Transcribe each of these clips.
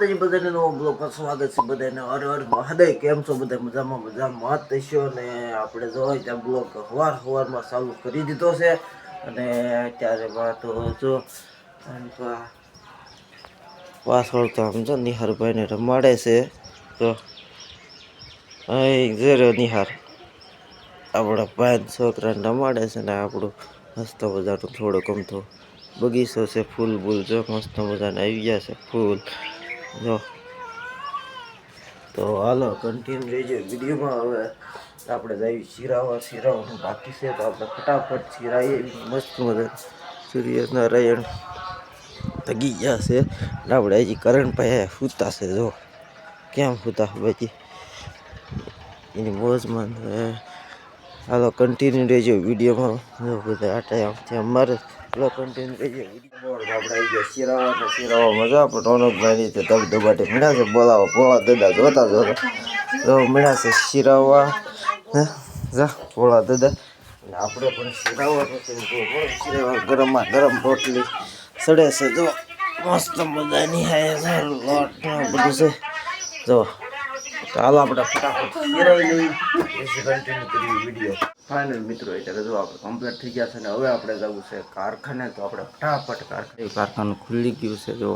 માતાજી બધાને નવો બ્લોગમાં સ્વાગત છે બધાને. હર હર મહાદેવ કેમ છો બધા? મજામાં મજામાં. મત થશો ને આપણે જો ત્યાં બ્લોગ હવાર સવારમાં ચાલુ કરી દીધો છે. અને અત્યારે વાતો જો પાછળ તો આમ જો નિહારભાઈને રમાડે છે. તો અહીં જરો નિહાર. આપણા ભાઈ છોકરાને રમાડે છે ને આપણું મસ્ત મજાનું થોડુંક અમથો બગીચો છે, ફૂલ બૂલ જો મસ્ત મજાને આવી ગયા છે, ફૂલ. જો. તો હાલો કન્ટિન્યુ રહેજો વિડીયોમાં હવે આપણે જઈએ શિરાવા શિરાવાનું બાકી છે તો આપણે ફટાફટ શિરાઈએ. મસ્ત મજા સૂર્યનારાયણ તગી ગયા છે. ને આપણે હજી કરણભાઈ સૂતા છે, જો. કેમ સૂતા બાકી? એની મોજમાં હાલો કન્ટિન્યુ રહેજો વિડીયોમાં. બધા આ ટાઈમથી અમારે કન્ટિન્યુ રહેજો વીડિયો આપણે આવી ગયા શિરાવા ને શિરાવા મજા પણ રોનકભાઈની તો ધબ ધબાટે મળ્યા છે બોલાવો ભોળા દાદા જોતા જોતા તો મળ્યા છે શિરાવા. જા ભોળા દાદા અને આપણે પણ બોલો, શિરાવા ગરમમાં ગરમ રોટલી સડે છે જો. મસ્ત મજાની હાય તો આપણે ફટાફટ શિરાવી ફાઇનલ મિત્રો, એટલે જો આપણે કમ્પ્લીટ થઈ ગયા છે ને હવે આપણે જવું છે કારખાને, તો આપણે ફટાફટ કારખાને કારખાનું ખુલ્લી ગયું છે, જો.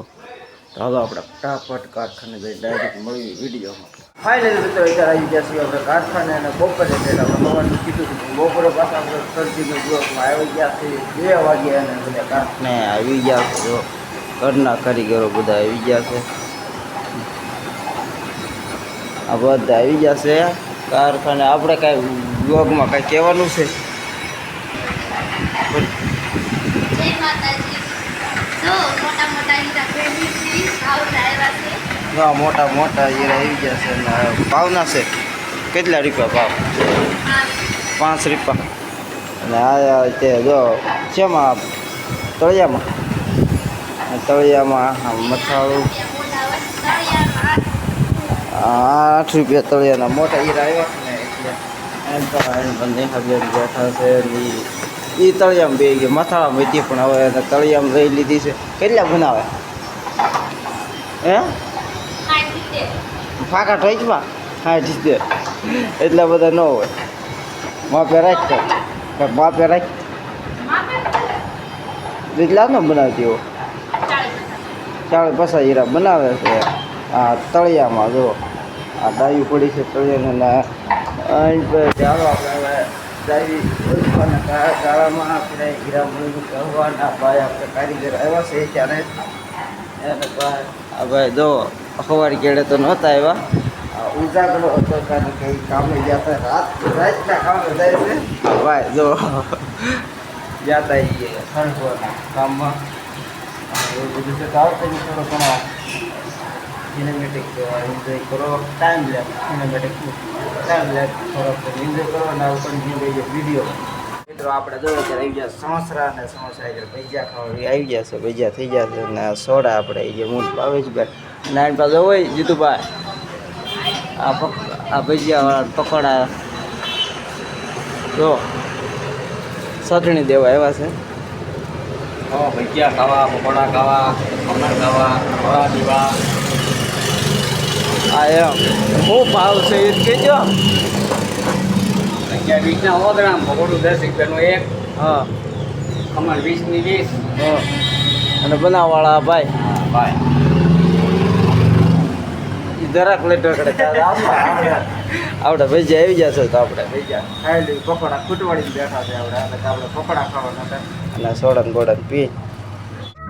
તો હાલો આપણે ફટાફટ કારખાને જઈ ડાયરેક્ટ મળીએ વિડીયોમાં. ફાઇનલ મિત્રો, અત્યારે આવી ગયા છીએ આપણે કારખાને અને બપોરે એટલે આપણે ભગવાનનું કીધું હતું બપોરે પાછા આપણે સરજીનો દિવસમાં આવી ગયા છે બે વાગ્યા અને બધા કારખાને આવી ગયા છે, જો. ઘરના કારીગરો બધા આવી ગયા છે. આ બધા આવી જશે કારખાને આપણે કાંઈ વ્લોગમાં કાંઈ કહેવાનું છે? ના મોટા મોટા હીરા આવી ગયા છે ભાવના છે. કેટલા રૂપિયા ભાવ? પાંચ રૂપિયા. અને આ તે જો શેમાં? તળિયામાં? તળિયામાં મથાળું. મસાળું આઠ રૂપિયા તળિયાના મોટા હીરા આવ્યા ને, એટલે એમ તો બંને હબેન બેઠા એ તળિયામાં બે ગયા. મથાળામાં હતી પણ હવે તળિયામાં લઈ લીધી છે. કેટલા બનાવે? હે? ફાકા ઠોઈચમાં હા ઠીક એટલા બધા ન હોય. માપે રાખ કાંઈક માપે રાખ. એટલા ન બનાવતી હોય. ચાળ પસા હીરા બનાવે છે. આ તળિયામાં જો આ ડાયું પડી છે તળિયાને ચાલો આપણે હવે ઓળખવાના આપણે હીરા મળી કહેવાના ભાઈ આપણે કારીગર આવ્યા છે ત્યારે. આ ભાઈ જો અખબાર કેળે તો નહોતા આવ્યા. ઉજાગરો હતો કારણ કે કામે ગયા હતા. રાત રાતના કામે જાય છે. ભાઈ જો ગયા. હતા એ કામમાં એવું બધું છે. તો આવશે થોડો ઘણો સિનેમેટિક એન્જોય કરો ટાઈમ લે સિનેમેટિક ટાઈમ લે થોડોક એન્જોય કરો અને આવું વીડિયો મિત્રો, આપણે જો અત્યારે આવી ગયા સમોસરા અને સમોસા એટલે ભજીયા ખાવા આવી ગયા છે, ભજીયા થઈ ગયા છે અને સોડા આપણે જે મૂળ પાવે છે ભાઈ. નાઇન પાસે હોય જીતુભાઈ. આ પક, આ ભજીયા પકોડા. જો ચટણી દેવા આવ્યા છે. ભજીયા ખાવા, પકોડા ખાવા, ખમણ ખાવા ખોરા પીવા આ એમ. શું ભાવ છે એ કહેજો અગિયાર વીસના સો ગ્રામ પકોડું દસ રૂપિયાનું એક. હા. ખમણ વીસની વીસ. હા. અને બનાવવાળા ભાઈ. હા ભાઈ. જરાક લેટર કરે. આપણે ભજીયા આવી જશે તો આપણે. ભજીયા. ખાઈ લઈ પકોડા ખૂટવાડી બેઠા છે આપણે આપણે પકોડા ખાવાના હતા. અને સોડા બોડા પી.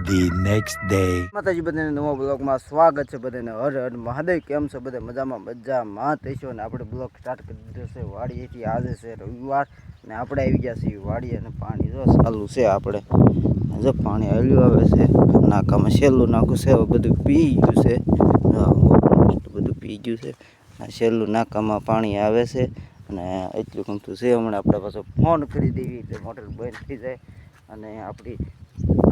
The નેક્સ્ટ ડે માતાજી, બધાને નવા બ્લોગમાં સ્વાગત છે. બધાને હર હર મહાદેવ. કેમ છે બધા? મજામાં મજામાં. થઈશું અને આપણે બ્લોગ સ્ટાર્ટ કરી દીધો છે. વાડીએથી આજે છે રવિવાર ને આપણે આવી ગયા છીએ વાડી અને પાણી જો ચાલુ છે આપણે. જો પાણી આવ્યું આવે છે. નાકામાં છેલ્લું નાખું છે. હવે બધું પી ગયું છે. બધું પી ગયું છે. છેલ્લું નાકામાં પાણી આવે છે. અને એટલું ગમતું છે. હમણાં આપણે પાછો ફોન કરી દેવી એટલે મોટર બંધ થઈ જાય. અને આપણી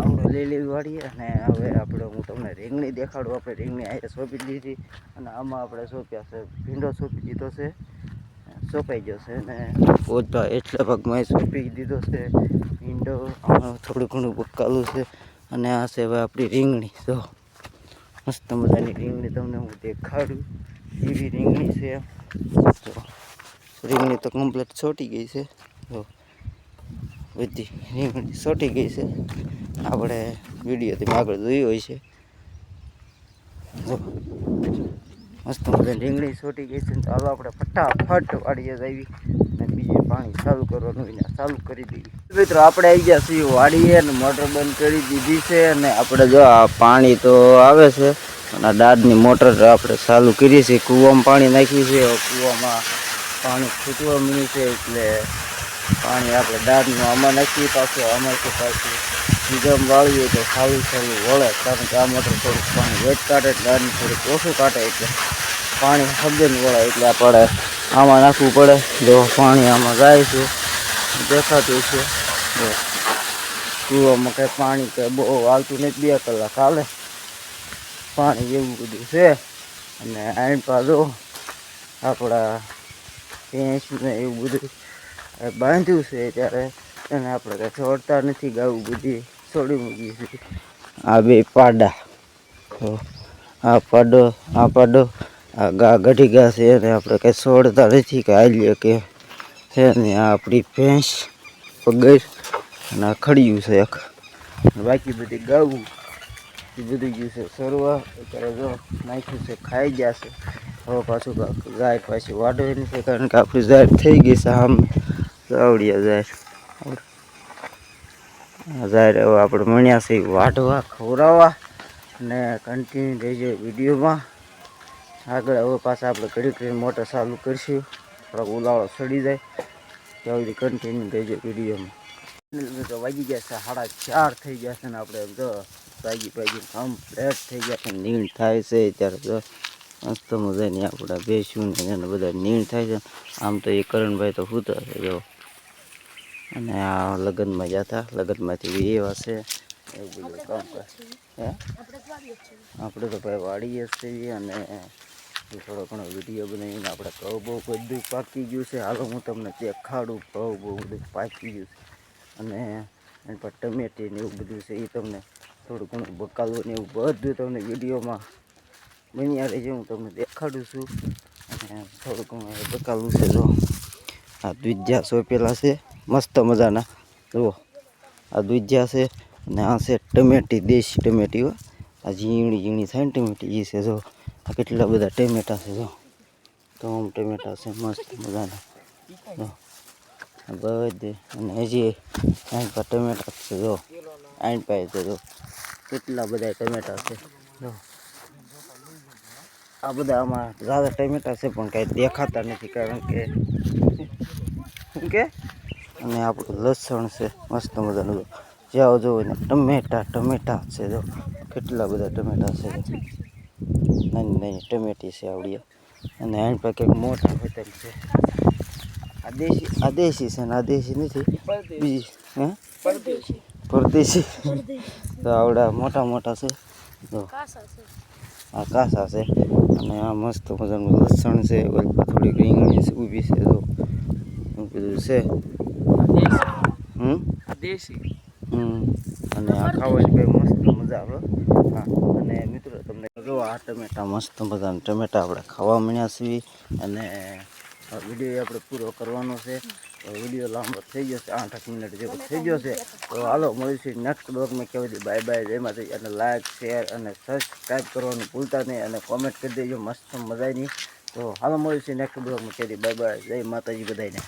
આપણે લીલી વાળી અને હવે આપણે હું તમને રીંગણી દેખાડું, આપણે રીંગણી અહીંયા સોંપી દીધી અને આમાં આપણે સોંપ્યા છે, ભીંડો સોંપી દીધો છે, સોંપાઈ ગયો છે અને પોતા એટલા ભાગમાં સોંપી દીધો છે, ભીંડો થોડું ઘણું બકાલું છે અને આ છે હવે આપણી રીંગણી. તો મસ્ત મજાની રીંગણી તમને હું દેખાડું. એવી રીંગણી છે. તો રીંગણી તો કમ્પ્લીટ છોટી ગઈ છે. જો બધી. રીંગણી સોટી ગઈ છે. આપણે વિડીયોથી આગળ જોઈ હોય છે. મસ્ત મજા રીંગણી સોટી ગઈ છે ચાલો આપણે ફટાફટ વાડીએ આવી અને બીજે પાણી ચાલુ કરવાનું ચાલુ કરી દઈએ. મિત્રો, આપણે આવી ગયા છીએ વાડીએ અને મોટર બંધ કરી દીધી છે અને આપણે જો આ પાણી તો આવે છે અને દાદની મોટર આપણે ચાલુ કરી છે. કૂવામાં પાણી નાખ્યું છે. કૂવામાં પાણી છૂટવા મળ્યું છે એટલે પાણી આપણે દાદનું આમાં નાખીએ પાછું, આમાં છે પાછું બીજામાં વાળીએ તો સારું સારું વળે, કારણ કે આ મોટર થોડુંક પાણી વેચ કાઢે એટલે થોડુંક ઓછું કાઢે એટલે પાણી હબેન વળે એટલે આપણે આમાં નાખવું પડે. જો પાણી આમાં જાય છે, દેખાતું છે. કૂવામાં કંઈ પાણી કંઈ બહુ આવતું નથી, બે કલાક હાલે. પાણી એવું બધું છે. અને આઈન પાછો આપણા ભેંસને એવું બધું બાંધ્યું છે ત્યારે એને આપણે કંઈ છોડતા નથી ગાવું બધી છોડી મૂકીએ છે. આ બે પાડા. આ પાડો આ પાડો, આ ગા ગઢી ગા છે અને આપણે કંઈ છોડતા નથી કે હાલીએ કે છે ને આ આપણી ભેંસ પગર અને આ ખડિયું છે એક. બાકી બધી ગાવું, એ બધું ગયું છે સરવા. અત્યારે જો નાખ્યું છે, ખાઈ ગયા છે. હવે પાછું ગાય પાછી નહીં છે કારણ કે આપણી જાહેર થઈ ગઈ છે આમ. આવડિયા જાહેર જાહેર હવે આપણે મણ્યા છે વાઢવા ખવડાવવા અને કન્ટિન્યુ રહેજો વિડીયોમાં. આગળ હવે પાછા આપણે ઘડી ઘડી મોટર ચાલુ કરીશું. થોડોક ઉલાળો સડી જાય. ત્યાં સુધી કન્ટિન્યુ રહેજો વિડીયોમાં. તો વાગી ગયા છે, સાડા ચાર થઈ ગયા છે ને આપણે જો ભાગી ભાગી કમ્પ્લેટ થઈ ગયા છે. નીણ થાય છે ત્યારે જો મસ્ત મજાની આપણા બેસ્યું ને એને બધા નીણ થાય છે. આમ તો એ કરણભાઈ તો સૂતા છે, જો. અને આ લગ્નમાં જતા લગ્નમાંથી બી એવા છે એવું બધું કામ કરે. હે? આપણે તો ભાઈ વાડીએ છીએ અને થોડો ઘણો વીડિયો બનાવીને આપણે કહું બહુ બધું પાકી ગયું છે. હાલો હું તમને દેખાડું કહું બહુ બધું પાકી ગયું છે. અને એની પર ટમેટી ને એવું બધું છે. એ તમને થોડું ઘણું બકાલું ને એવું બધું તમને વિડીયોમાં બન્યા રહેજો. હું તમને દેખાડું છું. અને થોડું ઘણું એ બકાલું છે જો. આ દ્વિજ્યા સોંપેલા છે. મસ્ત મજાના. જુઓ, આ દ્વિજ્યા છે અને આ છે ટમેટી, દેશી ટમેટી આ ઝીણી ઝીણી થાય ને ટમેટી એ છે જો આ કેટલા બધા ટમેટા છે જો તમામ ટમેટા છે, મસ્ત મજાના. બધે અને હજી અહીં પર ટમેટા છે જો અહીં પાસે છે જો કેટલા બધા ટમેટા છે જો આ બધા આમાં ઝાઝા ટમેટા છે પણ કાંઈ દેખાતા નથી કારણ કે કે? અને આપણું લસણ છે, મસ્ત મજાનું જો. જ્યાં જો ને ટમેટા ટમેટા છે જો. કેટલા બધા ટમેટા છે. નાની નાની ટમેટી છે આવડી. અને એની પાસે કંઈક મોટા હોય તેમ છે. આ દેશી આ દેશી છે ને આ દેશી નથી. બીજી, હે? પરદેશી. તો આવડા મોટા મોટા છે. જો. આ કાસા છે. અને આ મસ્ત મજાનું લસણ છે. ઓલી પર થોડીક રીંગણી છે, ઊભી છે, જો. એવું બધું છે? હમ? દેશી. હમ. અને આ ખાવા કઈ મસ્ત મજા આવે હા. અને મિત્રો તમને જો આ ટમેટા મસ્ત મજાના ટમેટા આપણે ખાવા મળ્યા છીએ. અને વીડિયો આપણે પૂરો કરવાનો છે. વીડિયો લાંબો થઈ ગયો છે આઠ મિનિટ જેવો થઈ ગયો છે. તો હાલો મળીશું નેક્સ્ટ બ્લોગમાં કહેવાય બાય બાય જય માતાજી અને લાઇક શેર અને સબસ્ક્રાઈબ કરવાનું ભૂલતા નહીં. અને કોમેન્ટ કરી દેજો મસ્ત મજાની. તો હાલો મળીશું નેક્સ્ટ બ્લોગમાં કહેવાય બાય બાય જય માતાજી બધાને.